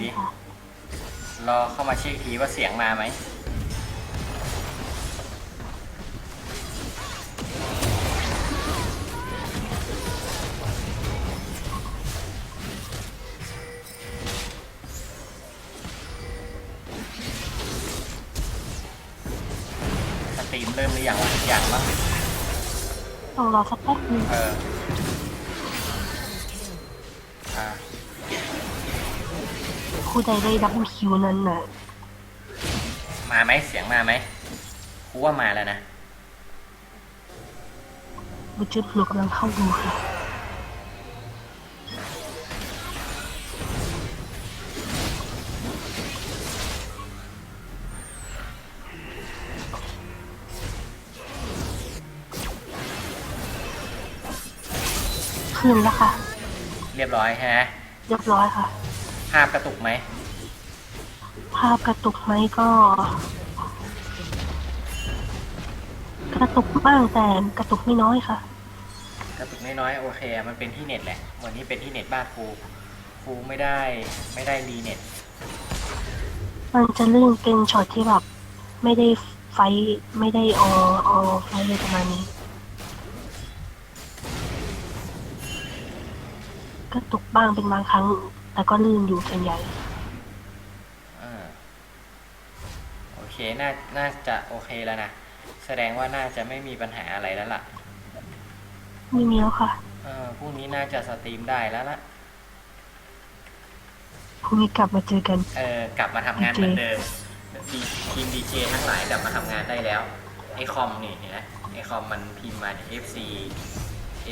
ดิค่ะรอเข้ามาเช็คทีว่าเสียงมาไหม สตรีมเริ่มหรือยังวะยังบ้างต้องรอสักแป๊บนึงเออ อ่า ผู้ใดได้ดับเบิลคิวนั้นน่ะมาไหมเสียงมาไหมกูว่ามาแล้วนะบุจุดหนูกำลังเข้าดูค่ะขึ้นแล้วค่ะ เรียบร้อยฮะ เรียบร้อยค่ะ ภาพกระตุกไหม ภาพกระตุกไหมก็ กระตุกบ้างแต่กระตุกไม่น้อยค่ะ กระตุกน้อยๆโอเคอะมันเป็นที่เน็ตแหละ วันนี้เป็นที่เน็ตบ้านครูครูไม่ได้ไม่ได้รีเน็ต มันจะลื่นเป็นช็อตที่แบบไม่ได้ไฟท์ไม่ได้ออออไฟท์เลยประมาณนี้ กระตุกบ้างเป็นบางครั้ง แต่ก็ลื่นอยู่ส่วนใหญ่ อ่าโอเคน่าน่าจะโอเคแล้วนะ แสดงว่าน่าจะไม่มีปัญหาอะไรแล้วล่ะไม่มีแล้วค่ะเออพรุ่งนี้น่าจะสตรีมได้แล้วล่ะ พรุ่งนี้กลับมาเจอกัน เออกลับมาทำงานเหมือนเดิมดีทีมดีเจทั้งหลายกลับมาทำงานได้แล้ว ไอคอมนี่เห็นไหมไอคอมมันพิมพ์มาเนี่ย FC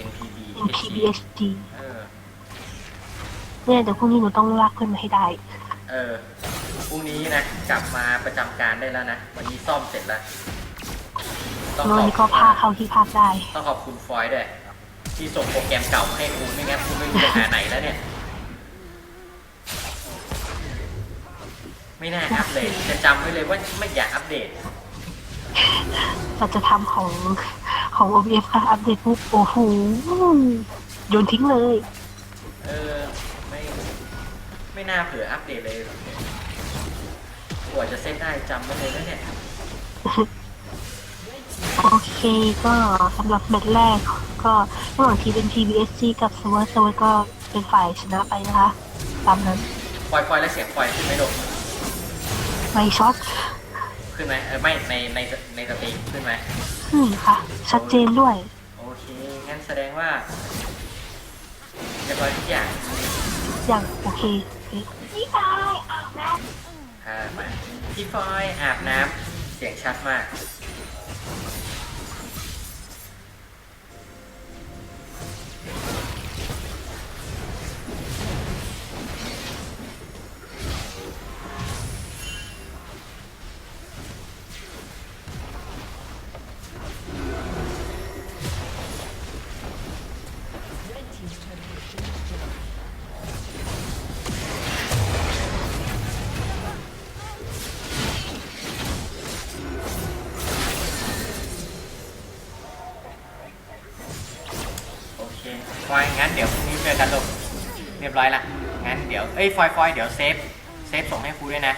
NPB HC NPBSD เออ เนี่ยเดี๋ยวพรุ่งนี้หนูต้องลากเพื่อนมาให้ได้ เออพรุ่งนี้นะกลับมาประจำการได้แล้วนะวันนี้ซ่อมเสร็จแล้วต้องวันนี้ก็พาเข้าที่พักได้ ต้องขอบคุณฟอยด์ด้วยที่ส่งโปรแกรมเก่ามาให้กูไม่งั้นกูไม่รู้จะหาไหนแล้วเนี่ย ไม่น่าอัปเดตจะจำไว้เลยว่าไม่อยากอัปเดตเราจะทำของของ OBS ค่ะอัปเดตปุ๊บโอ้โหโยนทิ้งเลย เออไม่ไม่ น่าเผื่ออัปเดตเลยกว่าจะเซตได้จำไว้เลยนะเนี่ย โอเคก็สำหรับแมตช์แรกก็ระหว่างทีมเป็น PBSC กับ s w o r d s w o r d ก็เป็นฝ่ายชนะไปนะคะ ตามนั้นปล่อยปล่อยแล้วเสียงปล่อยขึ้นไหมลูกไม่ช็อตขึ้นไหมเออไม่ในในในสตรีมขึ้นไหมขึ้นค่ะ ชัดเจนด้วย โอเค งั้นแสดงว่าเรียบร้อยทุกอย่าง อย่างโอเค พี่ฟอยอาบน้อ่ามาพี่ฟอยอาบน้ำเสียงชัดมาก ฟอยงั้นเดี๋ยวพรุ่งนี้เจอกันลูกเรียบร้อยละงั้นเดี๋ยวเอ้ยฟอยฟอยเดี๋ยวเซฟเซฟส่งให้ครูด้วยนะ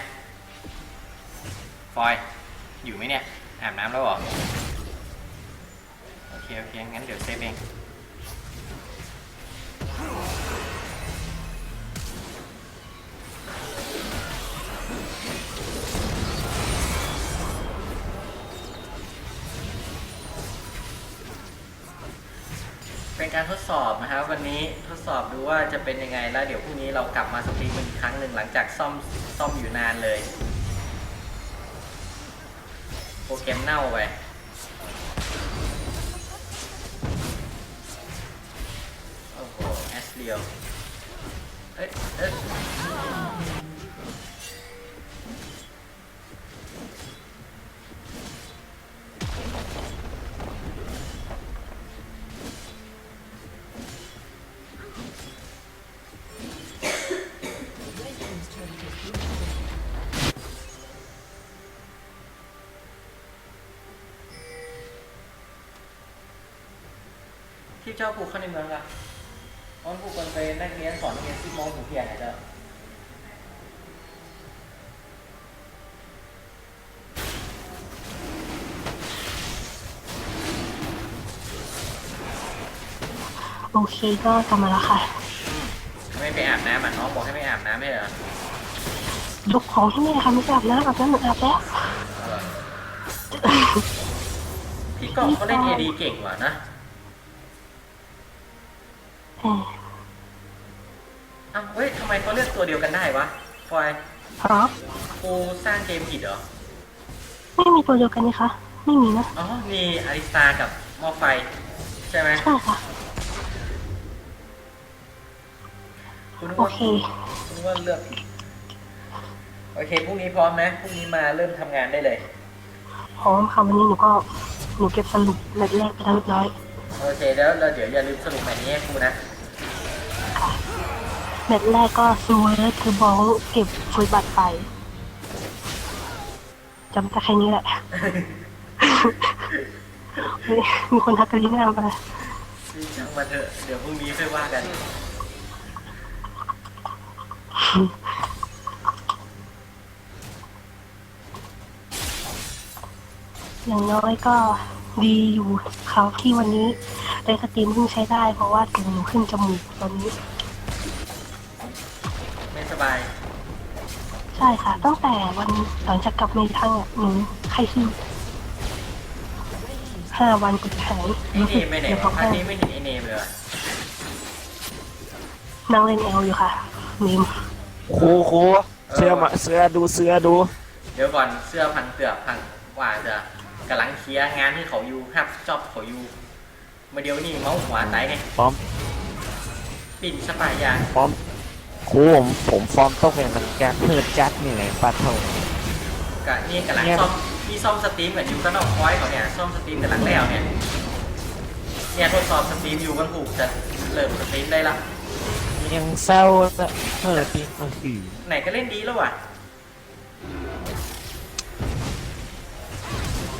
ฟอยอยู่ไหมเนี่ยอาบน้ำแล้วเหรอโอเคโอเคงั้นเดี๋ยวเซฟเอง เป็นการทดสอบนะครับ วันนี้ทดสอบดูว่าจะเป็นยังไงแล้วเดี๋ยวพรุ่งนี้เรากลับมาสตรีมกันอีกครั้งหนึ่งหลังจากซ่อมซ่อมอยู่นานเลย โปรแกรมเน่าไปโอ้โหแอสเรียลเอ้ยเอ้ย เจ้าปลูกข้าในเมืองล่ะเพราะปลูกคนไปนักเรียนสอนนักเรียนที่มองหูเพียงอาจจะโอเคก็กลับมาแล้วค่ะ ไม่ไปอาบน้ำอะน้องบอกให้ไม่อาบน้ำไม่เหรอยกของที่นี่นะคะไม่ใช่อาบน้ำอาบน้ำหนูอาบแล้วพี่ก้องเขาเล่นเอดีเก่งว่ะนะ เอออ้าวเฮ้ยทำไมเขาเลือกตัวเดียวกันได้วะฟอยเพราะกูสร้างเกมผิดเหรอ ไม่มีตัวเดียวกันนี่คะ ไม่มีนะ อ๋อ มีอาริสตากับหม้อไฟ ใช่ไหมใช่ค่ะคุณนึกโอว่าเคคุณนึกว่าเลือกผิดโอเคพรุ่งนี้พร้อมนะพรุ่งนี้มาเริ่มทำงานได้เลย พร้อมค่ะวันนี้หนูก็หนูเก็บสรุปแมตช์แรกไปแล้วเรียบร้อย โอเคแล้วเราเดี๋ยวอย่าลืมสรุปแบบนี้ให้ครูนะค่ะ แมตช์แรกก็ซูเวอร์คือบอลเก็บฟุตบัตรไปจำแต่แค่นี้แหละ มีคนทักกันที่หน้ามาช่างมาเถอะ เดี๋ยวพรุ่งนี้ค่อยว่ากัน อย่างน้อยก็ดีอยู่เขาที่วันนี้ได้สตรีมเพิ่งใช้ได้เพราะว่าตุ่มขึ้นจมูกตอนนี้ ค่ะ ตั้งแต่วันหลังจากกลับมาอีกครั้งอะหนูไข้ขึ้นห้าวันกดหายไอเนมไปไหนเดี๋ยววะเขาพักให้นี้ไม่เห็นไอเนมเลยว่ะนั่งเล่นแอลอยู่ค่ะเมมครูครูเสื้อมาเสื้อดูเสื้อดู เดี๋ยวก่อนเสื้อพังเสือกพังว่าจะกำลังเคลียร์งานที่เขาอยู่ครับจอบเขาอยู่มาเดี๋ยวนี่เมาส์หัวไตเนี่ยพร้อมปิ่นสปายยางพร้อม ครูผมผมฟอร์มตกอย่างมันแกเพิดจัดนี่ไงปะเท่ากะนี่กำลังเนี่ยซ่อมพี่ซ่อมสตรีมกับอยู่ก็นอกคอยเขาเนี่ยซ่อมสตรีมกำลังแล้วเนี่ยเนี่ยทดสอบสตรีมอยู่กันถูกจะเริ่มสตรีมได้ละยังเศร้าละเพิดปีมาหือไหนก็เล่นดีแล้วว่ะ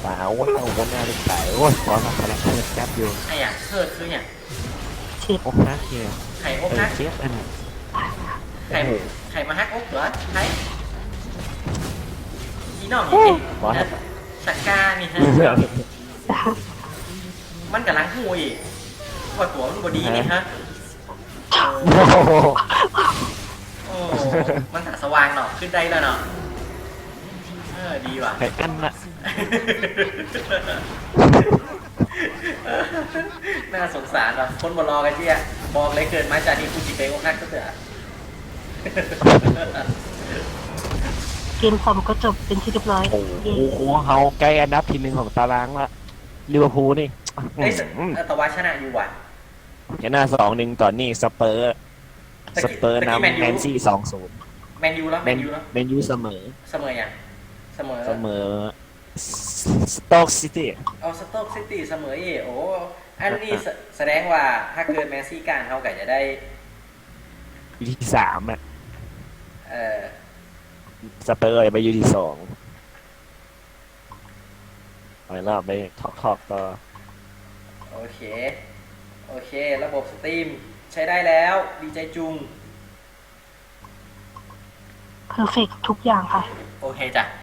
สาวเราบนหน้าลูกไก่โอ้ยพร้อมมาพลังเพิดจัดอยู่ไอ้อะเพิดคือเนี่ยเจ็บโอ้ฮักเนี่ยไข่อเอกอนะเจี๊ยบอันไข่โอ้โหไข่มาฮักอกเหรอไข่อีน้องโอ้นี่บอสนะสักกานี่ฮะ มันกำลังหูอีกว่าตัวมันบดีนี่ฮะโอ้โหโอ้มันหาสว่างเนาะขึ้นได้แล้วเนาะเออดีว่ะไอ้อันน่ะน่าสงสารว่ะคนบรอกันเที่ยบอกเลยเกิดมาจากนี้คุณจิไปอกหักก็เถอะ เกมคอมก็จบเป็นที่เรียบร้อยโอ้โหเย้ครูเขาใกล้อันดับที่หนึ่งของตารางละลิเวอร์พูลนี่เอ้ยสอืมแต่ว่าชนะอยู่ว่ะ ชนะสองหนึ่งตอนนี้สเปอร์ สเปอร์นำแมนซี่สองศูนย์แมนยูแล้วแมแมนนยูแล้วแมนยูเสมอ เสมอยังเสมอเสมอสต็อกซิตี้ เอาสต็อกซิตี้เสมอเอโอ้อันนี้แสแสดงว่าถ้าเกิดแมนซี่การเขาก็จะได้อยู่ที่สามอะ เออสเปอร์ไปอยู่ที่สองไปรอบไปทอกทอกต่อโอเค โอเค ระบบสตรีมใช้ได้แล้ว ดีใจจุง เพอร์เฟกทุกอย่างค่ะ โอเคจ้ะ